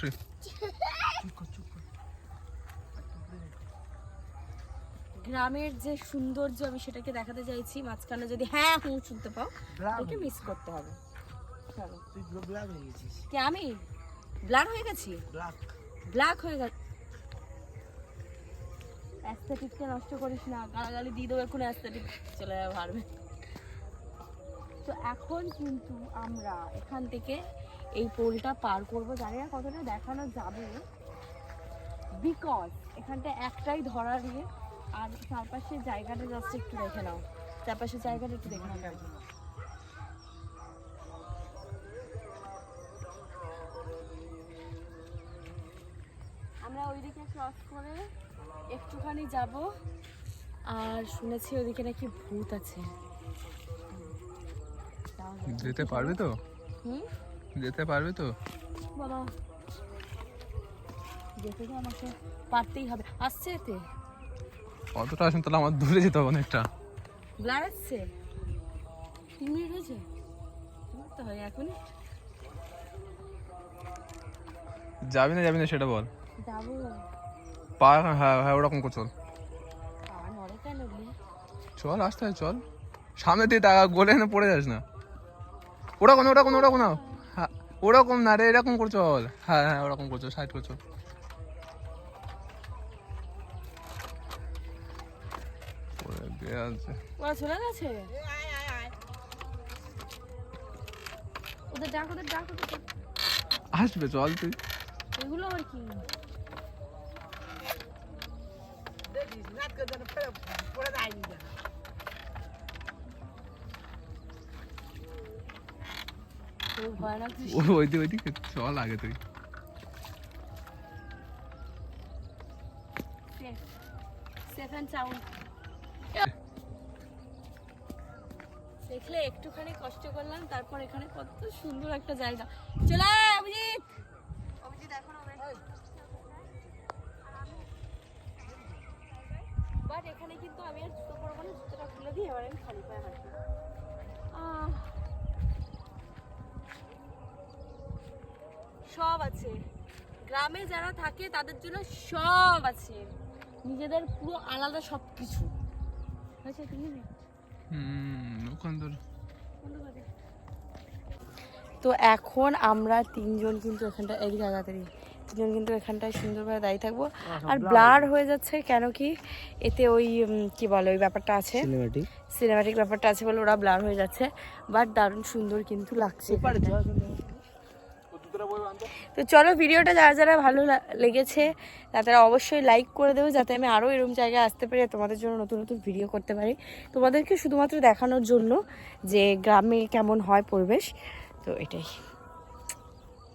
Three গ্রামের যে সৌন্দর্য আমি সেটাকে দেখাতে চাইছি। মাঝখানে যদি হ্যাঁ হুঁ শুনতে পাও ওকে মিস করতে হবে। চলো। তুই ব্ল্যাক হয়ে গেছিস। কে আমি? ব্লার হয়ে গেছি? ব্ল্যাক ব্ল্যাক হয়ে গেছে। অ্যাস্থেটিকটা নষ্ট করিস না। গালাগালি দিয়ে দেবো এখন অ্যাস্থেটিক চলে যাবে পারবে তো এখন কিন্তু আমরা এখান থেকে এই পোলটা পার করব। জানি না কতটা দেখানো যাবে। বিকজ এখানটা একটাই ধরার ইয়ে আর চারপাশের জায়গাটা জাস্ট একটু দেখে নাও। চারপাশের জায়গাটা একটু দেখে নাও আমরা ওইদিকে ক্রস করে একটুখানি যাব আর শুনেছি ওদিকে নাকি ভূত আছে। যেতে পারবে তো? হুম? যেতে পারবে তো? বাবা যেতে তো আমাকে পারতেই হবে। আসছে এতে? আসেন তাহলে আমার দূরে যেতে হবে অনেকটা। আসছে? তিন মিনিট হয়েছে? তো হয় এখন যাবি না যাবি না সেটা বল। যাব। পা হ্যাঁ হ্যাঁ ওরকম করে চল। কেন চল আসতে হয় চল। সামনে দিয়ে টাকা গোলে এনে পড়ে যাস না। ওরকম না, ওরকম না, ওরকম না হ্যাঁ ওরকম না রে এরকম করে চল হ্যাঁ হ্যাঁ ওরকম করে চল সাইড করে চল পড়ে গেছে। ওরা চলে গেছে? ওদের ডাক ওদের ডাক ওদের আসবে চল তুই। এগুলো আবার কি? দেখিস পড়ে ওই দিকে ওই দিকে চল আগে তুই. দেখলে একটুখানি কষ্ট করলাম তারপর এখানে কত সুন্দর একটা জায়গা। চলে অভিজিৎ! অভিজিৎ এখন বাট এখানে কিন্তু আমি আর জুতো পরবো না জুতোটা খুলে দিয়ে এবার আমি খালি পায়ে হাঁটবো। আহ। আছে। গ্রামে যারা থাকে তাদের জন্য সব আছে। নিজেদের পুরো আলাদা সব কিছু ওখান তোর তো এখন আমরা তিনজন কিন্তু এখানটা এই জায়গাতেই। তিনজন কিন্তু এখানটায় সুন্দরভাবে দাঁড়িয়ে থাকব। আর ব্লার হয়ে যাচ্ছে কেন কি? এতে ওই কি বলে ওই ব্যাপারটা আছে। সিনেমাটিক ব্যাপারটা আছে বলে ওরা ব্লার হয়ে যাচ্ছে। বাট দারুণ সুন্দর কিন্তু লাগছে। তো চলো ভিডিওটা যারা যারা ভালো লেগেছে, তারা অবশ্যই লাইক করে দেবো যাতে আমি আরও এরকম জায়গায় আসতে পারি তোমাদের জন্য নতুন নতুন ভিডিও করতে পারি। তোমাদেরকে শুধুমাত্র দেখানোর জন্য যে গ্রামে কেমন হয় পরিবেশ, তো এটাই।